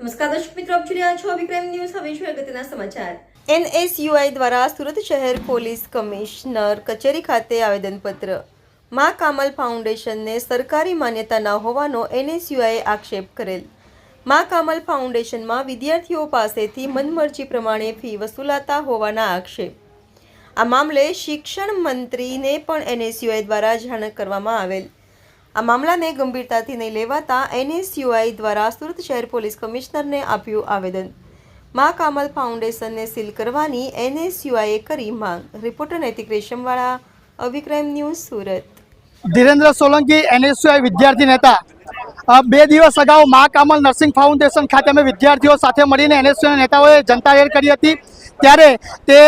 નમસ્કાર દર્શક મિત્રો, આપ જોઈ રહ્યા છો વિક્રમ ન્યૂઝ. હવે છે અગત્યના સમાચાર. એનએસયુઆઈ દ્વારા સુરત શહેર પોલીસ કમિશનર કચેરી ખાતે આવેદનપત્ર. મા કામલ ફાઉન્ડેશનને સરકારી માન્યતા ન હોવાનો એનએસયુઆઈએ આક્ષેપ કરેલ. મા કામલ ફાઉન્ડેશનમાં વિદ્યાર્થીઓ પાસેથી મનમરજી પ્રમાણે ફી વસૂલાતા હોવાના આક્ષેપ. આ મામલે શિક્ષણ મંત્રીને પણ એનએસયુઆઈ દ્વારા જાણ કરવામાં આવેલ. આ મામલાને ગંભીરતાથી નહીં લેવાતા એનએસયુઆઈ દ્વારા સુરત શહેર પોલીસ કમિશનરને આપ્યું આવેદન. મા કામલ ફાઉન્ડેશનને સીલ કરવાની એનએસયુઆઈએ કરી માંગ. રિપોર્ટર નૈતિક રેશમવાળા અવિક્રમ ન્યૂઝ સુરત. ધીરેન્દ્ર સોલંકી, એનએસયુઆઈ વિદ્યાર્થી નેતા. બે દિવસ અગાઉ મા કામલ નર્સિંગ ફાઉન્ડેશન ખાતે અમે વિદ્યાર્થીઓ સાથે મળીને એનએસયુના નેતાઓએ જનતા એર કરી હતી. ત્યારે તે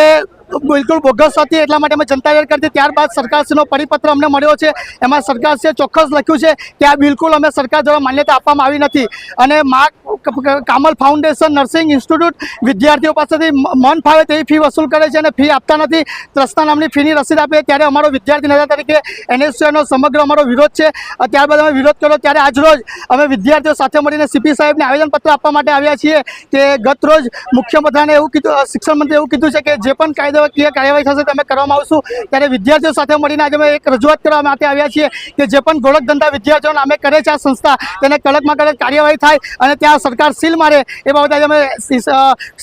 બિલકુલ બોગસ હતી, એટલા માટે અમે જનતા રેડ કરી હતી. ત્યારબાદ સરકારશ્રીનો પરિપત્ર અમને મળ્યો છે. એમાં સરકારશ્રીએ ચોક્કસ લખ્યું છે કે આ બિલકુલ અમે સરકાર દ્વારા માન્યતા આપવામાં આવી નથી. અને મા ક- ક- કામલ ફાઉન્ડેશન નર્સિંગ ઇન્સ્ટિટ્યૂટ વિદ્યાર્થીઓ પાસેથી મન ફાવે તેવી ફી વસૂલ કરે છે અને ફી આપતા નથી. ત્રસ્તા નામની ફીની રસીદ આપે ત્યારે અમારો વિદ્યાર્થી નેતા તરીકે એનએસયુનો સમગ્ર અમારો વિરોધ છે. ત્યારબાદ અમે વિરોધ કર્યો ત્યારે આજરોજ અમે વિદ્યાર્થીઓ સાથે મળીને સીપી સાહેબને આવેદનપત્ર આપવા માટે આવ્યા છીએ કે ગત રોજ મુખ્યમંત્રીને એવું કીધું શિક્ષણ મંત્રી એવું કીધું છે કે જે પણ કાયદાકીય કાર્યવાહી થશે તમે કરવામાં આવશું. ત્યારે વિદ્યાર્થીઓ સાથે મળીને આજે અમે એક રજૂઆત કરવા માટે આવ્યા છીએ કે જે પણ ગોળક ધંધા વિદ્યાર્થીઓ અમે કરે છે આ સંસ્થા તેને કડકમાં કડક કાર્યવાહી થાય અને ત્યાં સરકાર સીલ મારે એ બાબતે આજે અમે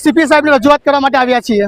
સીપી સાહેબની રજૂઆત કરવા માટે આવ્યા છીએ.